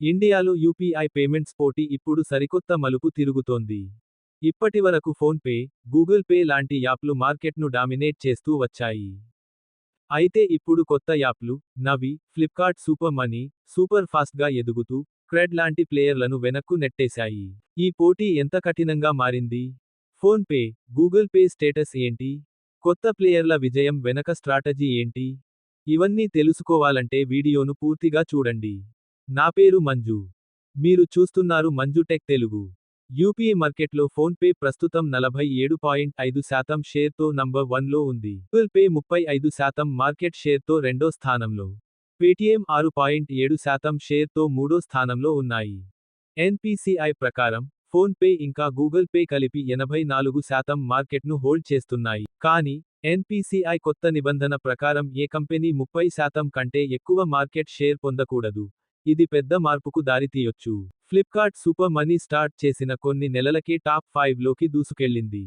ఇండియాలో UPI payments పోటీ ఇప్పుడు సరికొత్త మలుపు తిరుగుతోంది. ఇప్పటివరకు ఫోన్పే గూగుల్ పే లాంటి యాప్లు మార్కెట్ను డామినేట్ చేస్తూ వచ్చాయి. అయితే ఇప్పుడు కొత్త యాప్లు నవి ఫ్లిప్కార్ట్ సూపర్ మనీ సూపర్ ఫాస్ట్గా ఎదుగుతూ క్రెడ్ లాంటి ప్లేయర్లను వెనక్కు నెట్టేశాయి. ఈ పోటీ ఎంత కఠినంగా మారింది? ఫోన్పే గూగుల్ పే స్టేటస్ ఏంటి? కొత్త ప్లేయర్ల విజయం వెనక స్ట్రాటజీ ఏంటి? ఇవన్నీ తెలుసుకోవాలంటే వీడియోను పూర్తిగా చూడండి. నా పేరు మంజు. మీరు చూస్తున్నారు మంజు టెక్ తెలుగు. యూపీఐ మార్కెట్లో ఫోన్పే ప్రస్తుతం నలభై ఏడు పాయింట్ ఐదు శాతం షేర్తో నంబర్ వన్లో ఉంది. గూగుల్ పే ముప్పై ఐదు శాతం మార్కెట్ షేర్తో రెండో స్థానంలో. పేటీఎం ఆరు పాయింట్ ఏడు శాతం షేర్తో మూడో స్థానంలో ఉన్నాయి. ఎన్పిసిఐ ప్రకారం ఫోన్పే ఇంకా గూగుల్ పే కలిపి ఎనభై నాలుగు శాతం మార్కెట్ను హోల్డ్ చేస్తున్నాయి. కానీ ఎన్పిసిఐ కొత్త నిబంధన ప్రకారం ఏ కంపెనీ ముప్పై శాతం కంటే ఎక్కువ మార్కెట్ షేర్ పొందకూడదు. ఇది పెద్ద మార్పుకు దారితీయొచ్చు. ఫ్లిప్కార్ట్ సూపర్ మనీ స్టార్ట్ చేసిన కొన్ని నెలలకే టాప్ ఫైవ్లోకి దూసుకెళ్ళింది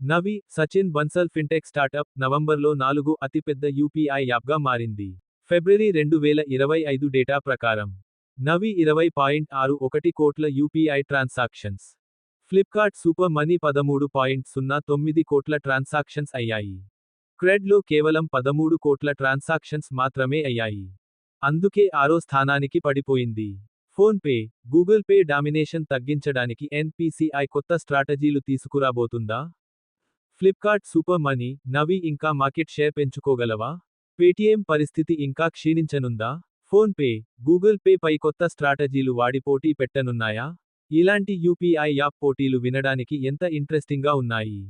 నవి సచిన్ బన్సల్ ఫిన్టెక్ స్టార్టప్ నవంబర్లో నాలుగు అతిపెద్ద యూపీఐ యాప్గా మారింది. ఫిబ్రవరి రెండు వేల ఇరవై ఐదు డేటా ప్రకారం. నవి ఇరవై పాయింట్ ఆరు ఒకటి కోట్ల UPI transactions. Flipkart super money పదమూడు పాయింట్ సున్నా తొమ్మిది కోట్ల ట్రాన్సాక్షన్స్ అయ్యాయి. క్రెడ్లో కేవలం పదమూడు కోట్ల ట్రాన్సాక్షన్స్ మాత్రమే అయ్యాయి. అందుకే ఆరో స్థానానికి పడిపోయింది. ఫోన్పే గూగుల్ పే డామినేషన్ తగ్గించడానికి ఎన్పిసిఐ కొత్త స్ట్రాటజీలు తీసుకురాబోతుందా? ఫ్లిప్కార్ట్ సూపర్ మనీ నవి ఇంకా మార్కెట్ షేర్ పెంచుకోగలవా? పేటీఎం పరిస్థితి ఇంకా క్షీణించనుందా? ఫోన్పే గూగుల్ పే పై కొత్త స్ట్రాటజీలు వాడి పోటీ పెట్టనున్నాయా? ఇలాంటి యూపీఐ యాప్ పోటీలు వినడానికి ఎంత ఇంట్రెస్టింగ్గా ఉన్నాయి?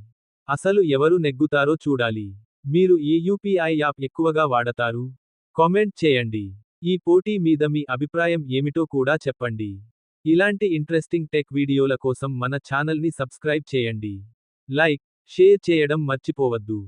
అసలు ఎవరు నెగ్గుతారో చూడాలి. మీరు ఏ యూపీఐ యాప్ ఎక్కువగా వాడతారు? కామెంట్ చేయండి. ఈ పోటీ మీద మీ అభిప్రాయం ఏమిటో కూడా చెప్పండి. ఇలాంటి ఇంట్రెస్టింగ్ టెక్ వీడియోల కోసం మన ఛానల్ని సబ్స్క్రైబ్ చేయండి. లైక్ షేర్ చేయడం మర్చిపోవద్దు.